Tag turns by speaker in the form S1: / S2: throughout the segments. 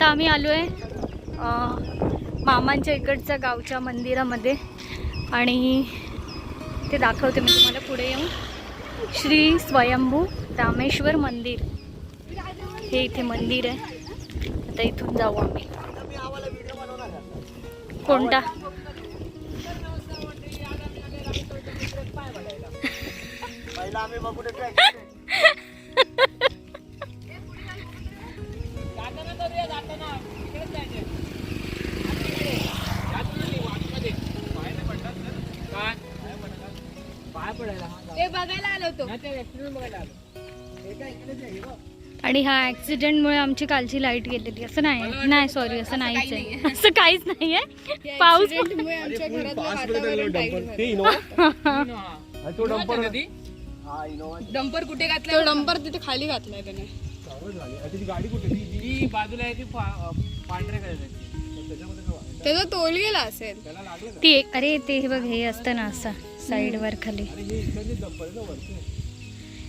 S1: आणि आता आम्ही आलो आहे मामांच्या इकडच्या गावच्या मंदिरामध्ये. आणि ते दाखवते मी तुम्हाला पुढे येऊन. श्री स्वयंभू रामेश्वर मंदिर. हे इथे मंदिर आहे. आता इथून जाऊ आम्ही. कोणता?
S2: ते बघायला आलो होतो.
S1: आणि हा ऍक्सिडेंटमुळे आमची कालची लाइट गेलेली. असं नाही. नाही सॉरी असं नाहीच आहे. असं काहीच नाही आहे पाऊस
S3: डंपर हा
S2: कुठे घातलाय तो डंपर तिथे खाली घातलाय त्याने.
S3: त्याची गाडी कुठे? ती
S4: बाजूला आहे ती पांढऱ्या कलरची
S2: त्याचा तोल गेला असेल.
S1: ती अरे ते हे बघ हे असतं ना असं. साईडवर खाली.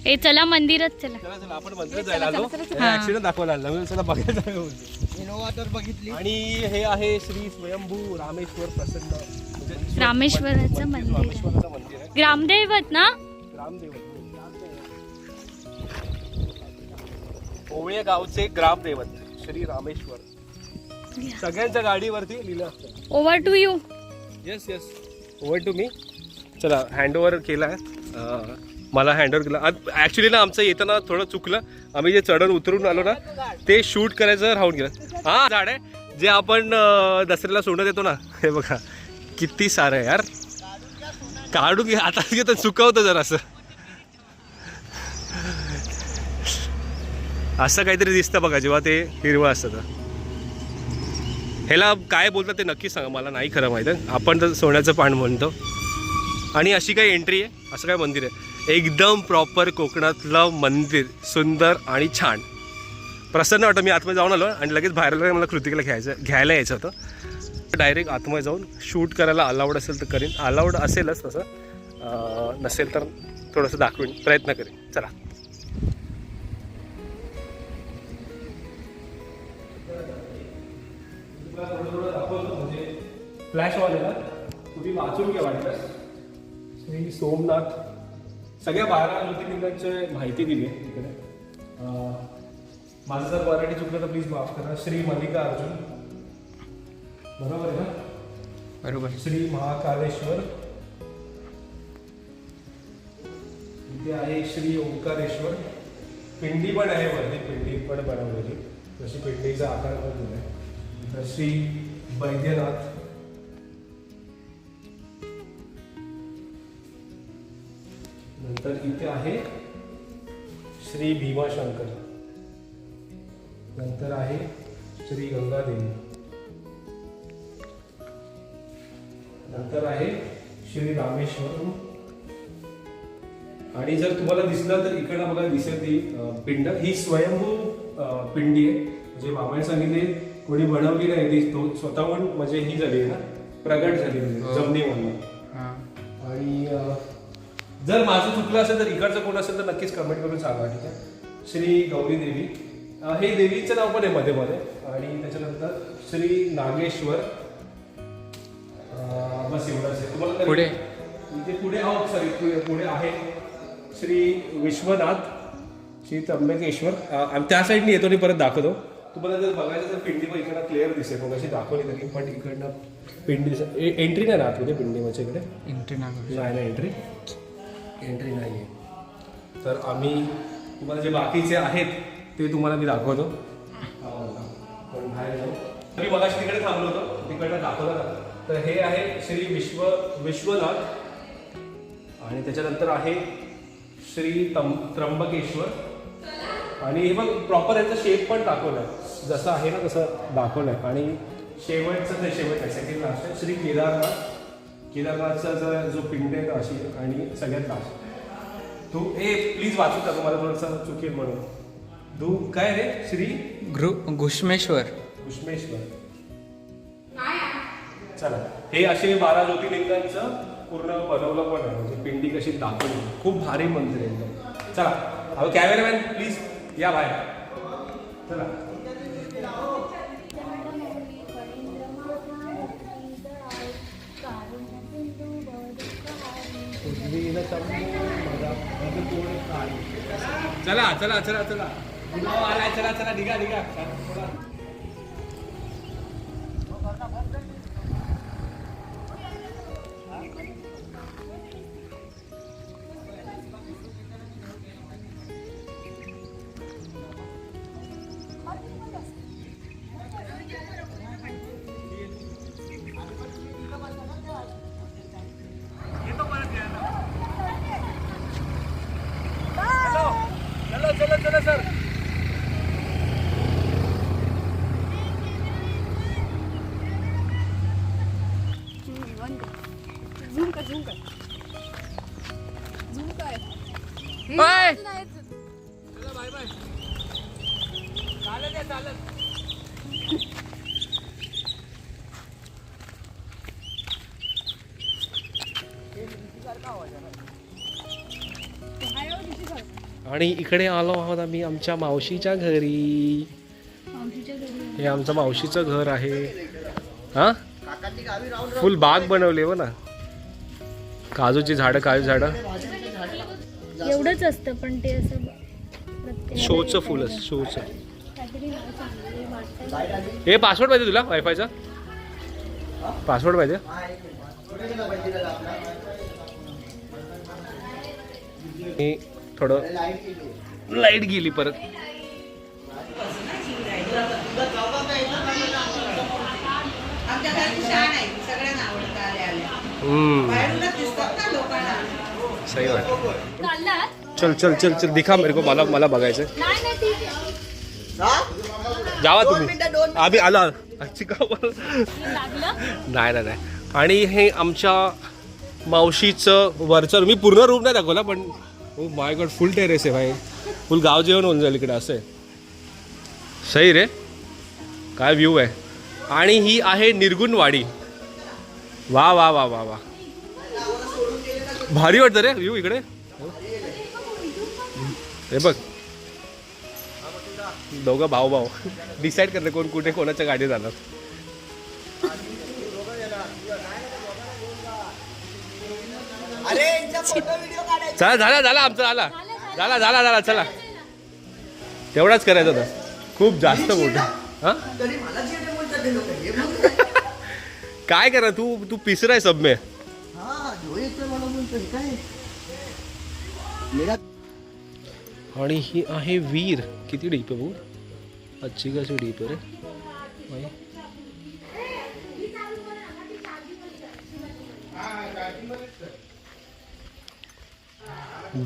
S1: ए चला मंदिरात चला.
S3: चला चला आपण मंदिरात जायला आलो. ऍक्सिडेंट दाखवायला आलो. मी चला बघायला जाऊया बोलतो.
S4: इनोवा तर बघितली.
S3: आणि हे आहे श्री स्वयंभू रामेश्वर प्रसन्न. म्हणजे
S1: रामेश्वराचं मंदिर आहे.
S3: रामेश्वराचं मंदिर आहे.
S1: ग्रामदैवत ना?
S3: ग्रामदेवत. ओवळे गावचे ग्रामदैवत. श्री रामेश्वर. सगळ्यांच्या गाडीवरती लिहिलं असतं.
S1: Over to you
S3: yes yes over to me चला हँडओव्हर केला आहे मला हँडओव्हर केला. ॲक्च्युली ना आमचं येताना थोडं चुकलं. आम्ही जे चढण उतरून आलो ना ते शूट करायचं राहून गेलं. हां झाड आहे. जे आपण दसऱ्याला सोडत येतो ना हे बघा. किती सारं आहे यार. काढून घे. आता घेतं चुकवतं जरा असं. असं काहीतरी दिसतं बघा जेव्हा ते हिरवं असतं तर. ह्याला काय बोलतात ते नक्की सांगा. मला नाही खरं माहीत. आपण तर सोन्याचं पान म्हणतो. आणि अशी काही एंट्री आहे? असं काय मंदिर आहे? एकदम प्रॉपर कोकणातलं मंदिर सुंदर आणि छान. प्रसन्न वाटतं मी आतमध्ये जाऊन आलो आणि लगेच बाहेरला मला कृतिकेला घ्यायचं घ्यायला यायचं होतं. डायरेक्ट आतमध्ये जाऊन शूट करायला अलाउड असेल तर करीन. अलाउड असेलच तसं. नसेल तर थोडंसं दाखवीन. प्रयत्न करीन. चला. फ्लॅश म्हणजे वालेला तुम्ही वाचून घ्या वाटलं श्री सोमनाथ. सगळ्या बारा ज्योतिर्लिंगांची माहिती दिली आहे इकडे अं, माझं जर मराठी चुकलं तर प्लीज माफ करा. श्री मल्लिका अर्जुन बरोबर आहे ना?
S4: बरोबर.
S3: श्री महाकालेश्वर. इथे आहे श्री ओंकारेश्वर. पिंडी पण आहे वरती. पिंडी पण बनवलेली. जशी पिंडीचा आकार पण दिलाय. इथं श्री वैद्यनाथ. नंतर इथे आहे श्री भीमाशंकर. नंतर आहे श्री गंगादेवी. नंतर आहे श्री रामेश्वर. आणि जर तुम्हाला दिसलं तर इकडं बघा दिसेल ती पिंड. ही स्वयंभू पिंडी आहे. म्हणजे मामाने सांगितले कोणी बनवली नाही ती तो स्वतःहून म्हणजे ही झाली ना प्रगट झाली म्हणजे जमिनीमधून. आणि जर माझं चुकलं असेल तर इकडचं कोण असेल तर नक्कीच कमेंट करून सांगा ठीक आहे? श्री गौरी देवी. हे देवीचं नाव पण आहे मध्ये मध्ये आणि त्याच्यानंतर श्री नागेश्वर. अं, बस एवढंच आहे तुम्हाला
S4: पुढे?
S3: इथे पुढे आहो सॉरी पुढे आहे. श्री विश्वनाथ श्री त्र्यंबकेश्वर आणि त्या साईडने येतो आणि परत दाखवतो. तुम्हाला जर बघायचं तर पिंडी पण इकडं क्लिअर दिसेल. मग अशी दाखवली तरी पण इकडनं पिंडी एंट्री नाही राहत म्हणजे पिंडी म्हणजे इकडे
S4: एंट्री नाही
S3: नाही ना एंट्री एंट्री नाही आहे तर आम्ही तुम्हाला जे बाकीचे आहेत ते तुम्हाला मी दाखवतो. पण बाहेर जाऊ? मी मला तिकडे थांबलो होतो तिकडनं दाखवलं ना तर हे आहे श्री विश्व विश्वनाथ आणि त्याच्यानंतर आहे श्री तम त्र्यंबकेश्वर. आणि हे बघ प्रॉपर याचा शेप पण दाखवलाय. जसं आहे ना तसं दाखवलंय. आणि शेवटचं ते शेवट आहे सेकंड लास्ट आहे श्री केदारनाथ. केदारनाथचा जो- जो पिंड आहे तो अशी आणि सगळ्यात लास्ट तू ए प्लीज वाचू का? तुम्हाला थोडंसं चुकेल म्हणून. तू काय रे? श्री
S4: घृ घुष्मेश्वर.
S3: उष्मेश्वर चला. हे असे बारा ज्योतिर्लिंगांचं पूर्ण बनवलं पण आहे. म्हणजे पिंडी कशी दाखवली. खूप भारी मंदिर आहे चला. अहो कॅमेरामॅन प्लीज या बाहेर. चला. चला चला चला चला. चला चला निघा निघा.
S4: ओय!
S3: Bye bye. चालत आहे चालत. आणि इकडे आलो आहोत आम्ही आमच्या मावशीच्या घरी. हे आमचं मावशीचं घर आहे. हा? फुल बाग बनवली हो ना. काजूची झाडं काजू झाडं.
S1: एवढंच असतं पण ते असं
S3: शोचं फुल असं शोचं. हे पासवर्ड पाहिजे तुला वायफायचा पासवर्ड पाहिजे. हे थोडं लाइट गेली परत.
S5: आमच्या
S3: सही वाटत? चल चल चल चल दिखा मेरे को मला मला बघायचं जावा तुम्ही. आम्ही आलो. नाही नाही नाही. आणि हे आमच्या मावशीचं वरचं मी पूर्ण रूम नाही दाखवला पण oh my God full terrace आहे भाई. फुल गाव जेवण होऊन जाईल इकडे असं आहे. सही रे. काय व्ह्यू आहे. आणि ही आहे निर्गुणवाडी. वा वा वा वा वा. भारी वाटतं रे व्ह्यू इकडे. हे बघ. दोघं भाऊ भाऊ डिसाईड करते कोण कुठे कोणाच्या गाडी जाणार. चला झाला झाला आमचा झाला. झाला झाला झाला चला. तेवढाच करायचं होता. खूप जास्त मोठं. हा? काय करा तू तू पिसराय सबमे आणि ही आहे वीर किती डीप आहे भाऊ अच्छी कशी डीप आहे रे.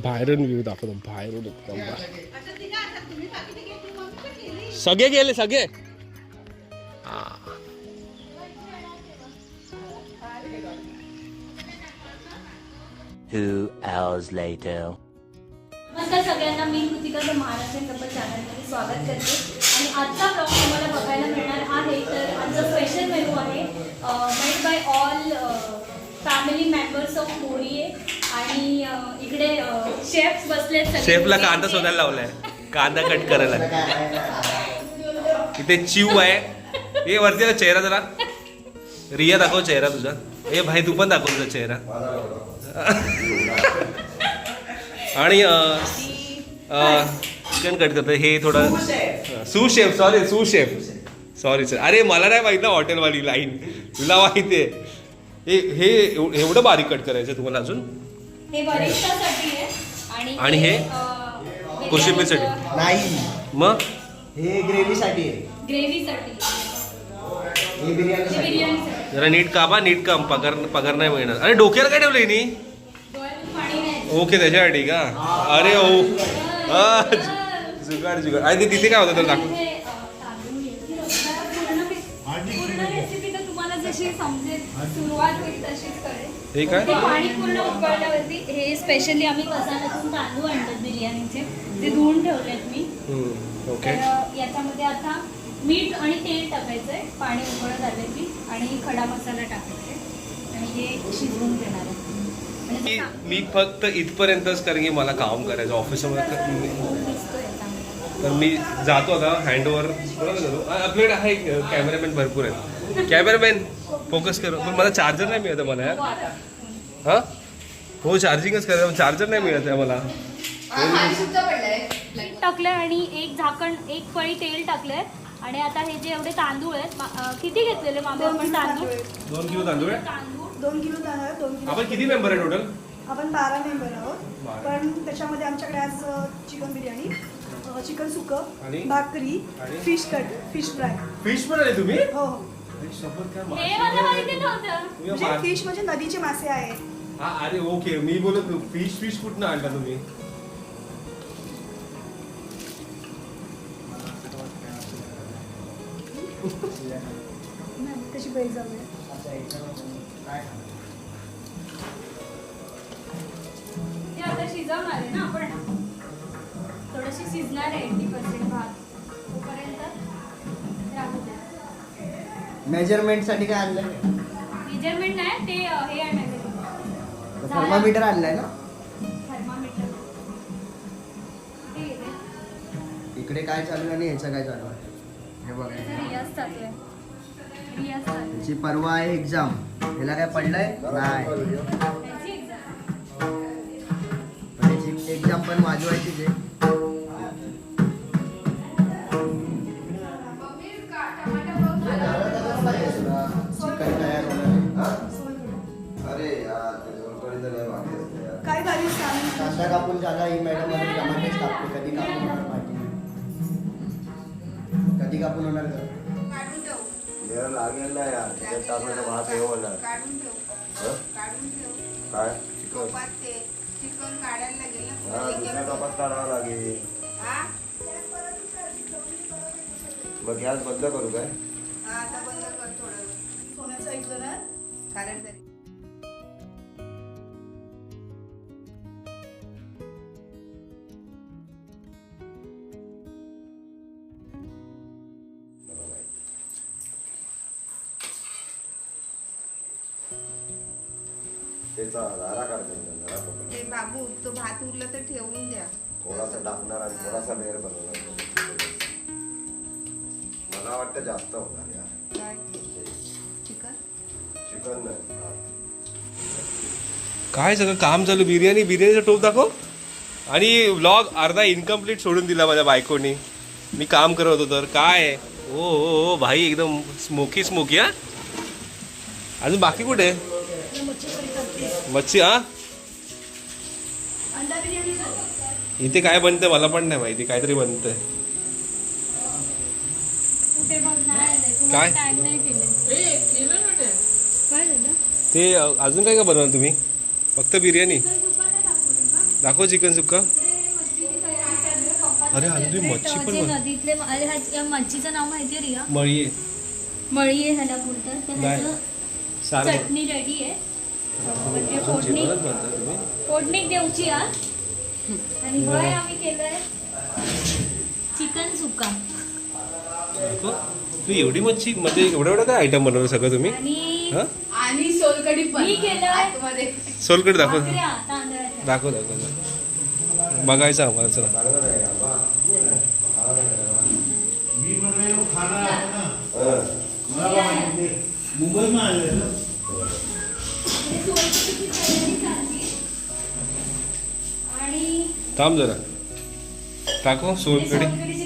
S3: बाहेरून व्ह्यू दाखवतो बाहेरून एकदम. सगळे गेले सगळे हा.
S6: Two hours later.
S1: नमस्कार सगळ्यांना मी कृतिका द महाराष्ट्र कपल चॅनलमध्ये स्वागत करते. आणि आजचा ब्लॉग तुम्हाला बघायला मिळणार आहे तर आजचा स्पेशल मेनू आहे made by all family members of Moriye आणि इकडे शेफ्स सगळे.
S3: शेफला कांदा शोधायला लावलाय. कांदा कट करायला. इथे चिव आहे. हे वरती चेहरा जरा. रिया दाखव चेहरा तुझा. ए भाई तू पण दाखव तुझा चेहरा. आणि चिकन कट करतो हे थोडं sous chef. Sorry sous chef. Sorry sir. अरे मला नाही माहीत ना हॉटेलवाली लाईन. तुला माहिती आहे. हे हे एव- एवढं बारीक कट करायचं तुम्हाला अजून?
S1: हे आणि
S3: आणि हे? कोशिंबीरसाठी?
S2: नाही.
S3: मग?
S2: हे ग्रेव्हीसाठी
S1: ग्रेव्हीसाठी.
S3: जरा नीट कापा नीट काम पगार पगार नाही मिळणार अरे डोक्याला काय ठेवलंय नी
S1: डोळ्यातून पाणी नाही.
S3: ओके त्याच्यासाठी का? अरे ओ. जुगाड जुगाड. आणि ते तिथे काय होतं तर दाखव.
S1: हे, अ, तांदूळ घेतली होती. पूर्ण रे- पूर्ण रेसिपी तर तुम्हाला जशी समजेल सुरुवात होईल तशीच करेल.
S3: हे काय?
S1: ते पाणी पूर्ण उकळल्यावरती हे स्पेशली आम्ही कसाल्यातून तांदूळ आणतात बिर्याणीचे. ते धुवून ठेवलेत मी.
S3: ओके.
S1: याच्यामध्ये आता मीठ आणि तेल टाकायचंय पाणी उकळत आले की आणि खडा मसाला टाकायचे आणि हे शिजवून घेणार आहे.
S3: मी मी फक्त इथपर्यंतच कारण की मला काम करायचं ऑफिसमध्ये तर मी-
S1: दिसतोय चांगला.
S3: तर मी जातो आता जातो आ, आपल्याकडे आहे कॅमेरामॅन भरपूर आहेत. कॅमेरामॅन फोकस करू. पण मला चार्जर नाही मिळत मला यार.
S1: हो.
S3: हां? हो चार्जिंगच करायचं चार्जर नाही मिळत आहे मला.
S1: टाकलंय आणि एक झाकण एक पळी तेल टाकलंय. आणि आता हे जे एवढे तांदूळ आहेत किती घेतलेले मामे आपण तांदूळ?
S3: दोन किलो तांदूळ आहे?
S1: तांदूळ.
S7: दोन किलो तांदूळ दोन किलो
S3: आपण किती मेंबर आहे टोटल
S7: आपण बारा मेंबर आहोत.
S3: बारा.
S7: पण त्याच्यामध्ये आमच्याकडे आज चिकन बिर्याणी चिकन
S3: आणि?
S7: सुकं भाकरी
S3: आणि?
S7: Fish cut fish fry.
S3: Fish पण आले तुम्ही?
S7: हो हो.
S3: शपथ काय मा-
S1: हे मला माहिती नव्हतं.
S3: तुम्ही
S7: म्हणजे फिश म्हणजे नदीचे मासे आहेत.
S3: हा अरे ओके मी बोलत फिश फिश कुठनं आणला तुम्ही?
S7: कशी जाऊ
S1: ते आता शिजवणार आहे ना आपण. थोडीशी शिजणार आहे एटी पर्सेंट भात तोपर्यंत राहू द्या.
S8: मेजरमेंटसाठी काय आणलंय?
S1: मेजरमेंट नाही ते हे आणायचं
S8: थर्मामीटर आणलाय ना?
S1: थर्मामीटर.
S8: इकडे काय चालू आहे आणि ह्याचं काय चालू आहे? हे बघा
S1: त्याचा
S8: परवा आहे एक्झाम ह्याला काय पडलंय? नाही.
S1: त्याची
S8: एक्झाम पण वाजवायचीच आहे चिकन तयार होणार
S9: अरे ते
S8: कांदा कापून झाला ही मॅडममध्ये टमाटेच कापते कधी कापून कधी कापून होणार का
S5: काढून ठेव.
S9: वेळ लागेल ना यार. त्याच्यात टाकलं तर भात हे होणार
S5: काढून ठेव.
S9: हं?
S5: काढून ठेव.
S9: काय? चिकन.
S5: टोपात ते. चिकन काढायला लागेल ना.
S9: हा
S5: एक-
S9: दुसऱ्या
S5: एक-
S9: कपात काढावं लागेल.
S5: हा?
S9: मग गॅस बंद करू काय?
S5: हा, आता बंद कर थोडं. वेळ.
S7: सोन्याचं ऐकलं ना?
S5: कारण तरी.
S9: त्याचा धारा काढतो धारा पकडतो.
S5: ते बाबू तो भात उरला तर ठेवून द्या.
S9: थोडासा टाकणार आणि थोडासा लेअर बनवणार. मला वाटतं जास्त होणार यार.
S5: काय? चिकन?
S9: चिकन नाही भात.
S3: काय सगळं काम चालू? बिर्याणी बिर्याणीचा टोप दाखव. आणि व्लॉग अर्धा इनकम्प्लीट सोडून दिला माझ्या बायकोनी. मी काम करत होतो तर काय? ओ हो हो भाई एकदम स्मोकी स्मोकी हा? अजून बाकी कुठे? आहे? मच्छी हा. इथे काय बनतंय मला पण नाही माहिती काहीतरी बनतंय. काय? ते अजून काय का बनवणार तुम्ही? फक्त बिर्याणी? दाखव चिकन सुक्का अरे, अजून तुम्ही मच्छी पण
S1: नदीतले अरे ह्या- मच्छीचं नाव माहितीये रिया?
S3: मळी
S1: मळी आहे ह्याला बोलतात. तर. ह्याचं चटणी रेडी आहे. म्हणजे फोडणी
S3: जेवणच बनतं तुम्ही.
S1: फोडणी देऊची आज. आणि होय आम्ही केलंय चिकन सुका.
S3: तू एवढी मच्छी म्हणजे एवढं एवढं काय आयटम बनवलं सगळं तुम्ही?
S1: आणि
S3: हा?
S5: आणि सोलकडी
S1: मी केलंय
S5: आतमध्ये.
S3: सोलकडे दाखव.
S1: भाकऱ्या तांदळाच्या.
S3: दाखव दाखव दाखव. बघायचं आम्हाला चला.
S1: हे.
S3: थांब जरा. टाकू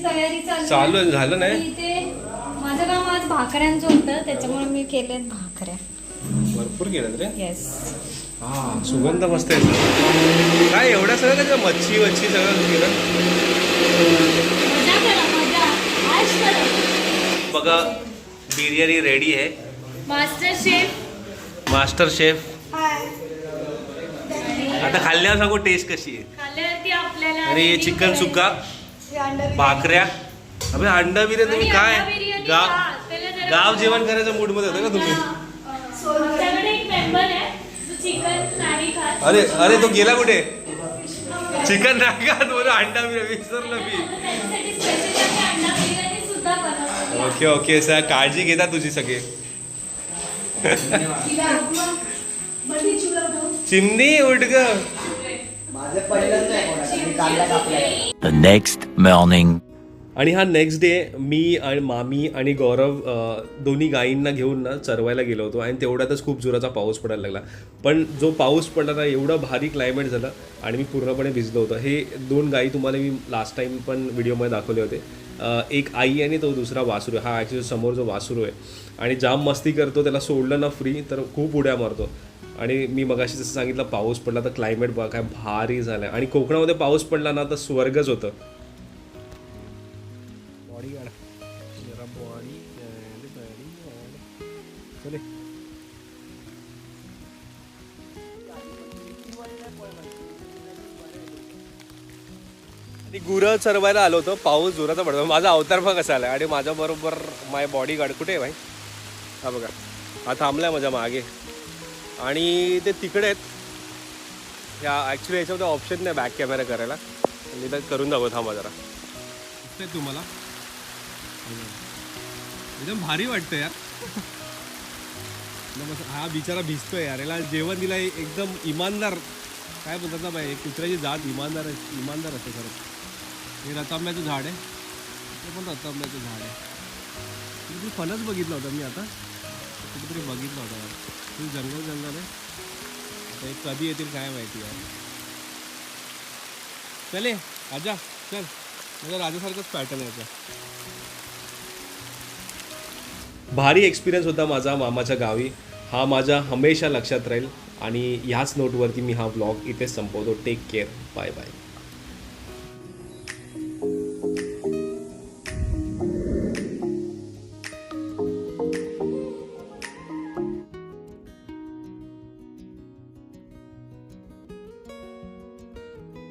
S1: तयारी चालू आहे.
S3: झालं नाही?
S1: माझं काम आज भाकऱ्यांचं होतं त्याच्यामुळे मी केलेत भाकऱ्या.
S3: भरपूर केलं रे.
S1: येस
S3: हा सुगंध मस्त आहे. काय एवढं सगळं काय मच्छी वच्छी सगळं केलं? बघा बिर्याणी रेडी आहे.
S1: मास्टर शेफ
S3: मास्टर शेफ
S7: हाय
S3: आता खाल्ल्यावर सांगू टेस्ट कशी आहे? अरे हे चिकन. सुका
S7: हे
S3: भाकऱ्या. अबे अंडा बिर्याणी तुम्ही काय? गाव गाव. जेवण करायच्या मूडमध्ये होता का तुम्ही?
S1: आमच्याकडे एक मेंबर आहे जो चिकन नाही खात.
S3: अरे अरे तो गेला कुठे? चिकन नाही खात म्हणून अंडा बिर्याणी विसरलं मी. Okay okay sir. काळजी घेता तुझी सगळे. चिमणी उठ ग.
S8: माझं पहिलंच नाही कोणाचं मी कांदा कापलाय.
S6: The next morning.
S3: आणि हा नेक्स्ट डे मी आणि मामी आणि गौरव दोन्ही गायींना घेऊन ना चरवायला गेलो होतो आणि तेवढ्यातच खूप जोराचा पाऊस पडायला लागला. पण जो पाऊस पडला ना एवढं भारी क्लायमेट झालं आणि मी पूर्णपणे भिजलो होतो. हे दोन गायी तुम्हाला मी लास्ट टाईम पण व्हिडिओमध्ये दाखवले होते. एक आई आणि तो दुसरा वासरू आहे. हा ॲक्च्युली समोर जो वासरू आहे. आणि जाम मस्ती करतो त्याला सोडलं ना फ्री तर खूप उड्या मारतो. आणि मी मगाशी जसं सांगितलं पाऊस पडला तर क्लायमेट बघा काय भारी झालं आणि कोकणामध्ये पाऊस पडला ना तर स्वर्गच होतं. बॉडी जरा बॉडी चले. आणि गुरं चरवायला आलो होतो पाऊस जोराचा पडतो माझा अवतार बघ कसा आला आणि माझ्याबरोबर माय बॉडी गार्ड कुठे आहे भाई? हा बघा. हा थांबलाय माझ्या मागे. आणि ते तिकडे आहेत. ह्या ॲक्च्युली याच्यामध्ये ऑप्शन नाही बॅक कॅमेरा करायला. मी तर करून जावं थांबा जरा. दिसतंय तुम्हाला? एकदम भारी वाटतं यार. एकदम हा बिचारा भिजतोय यार. याला जेवण दिला एकदम इमानदार. काय बोलतात ना बाई कुत्र्याची जात इमानदार इमानदार असते खरं. हे रतांब्याचं झाड आहे. ते पण रतांब्याचं झाड आहे. तुम्ही फणस बघितला होता मी आता. कुठेतरी बघितला होता यार. जंगल जंगल आहे. ते कधी येतील काय माहिती आहे. चले आजा चल. म्हणजे राजासारखंच पॅटर्न याचा भारी एक्सपिरियन्स होता माझा मामाच्या गावी. हा माझ्या हमेशा लक्षात राहील आणि ह्याच नोटवरती मी हा ब्लॉग इथेच संपवतो. Take care bye bye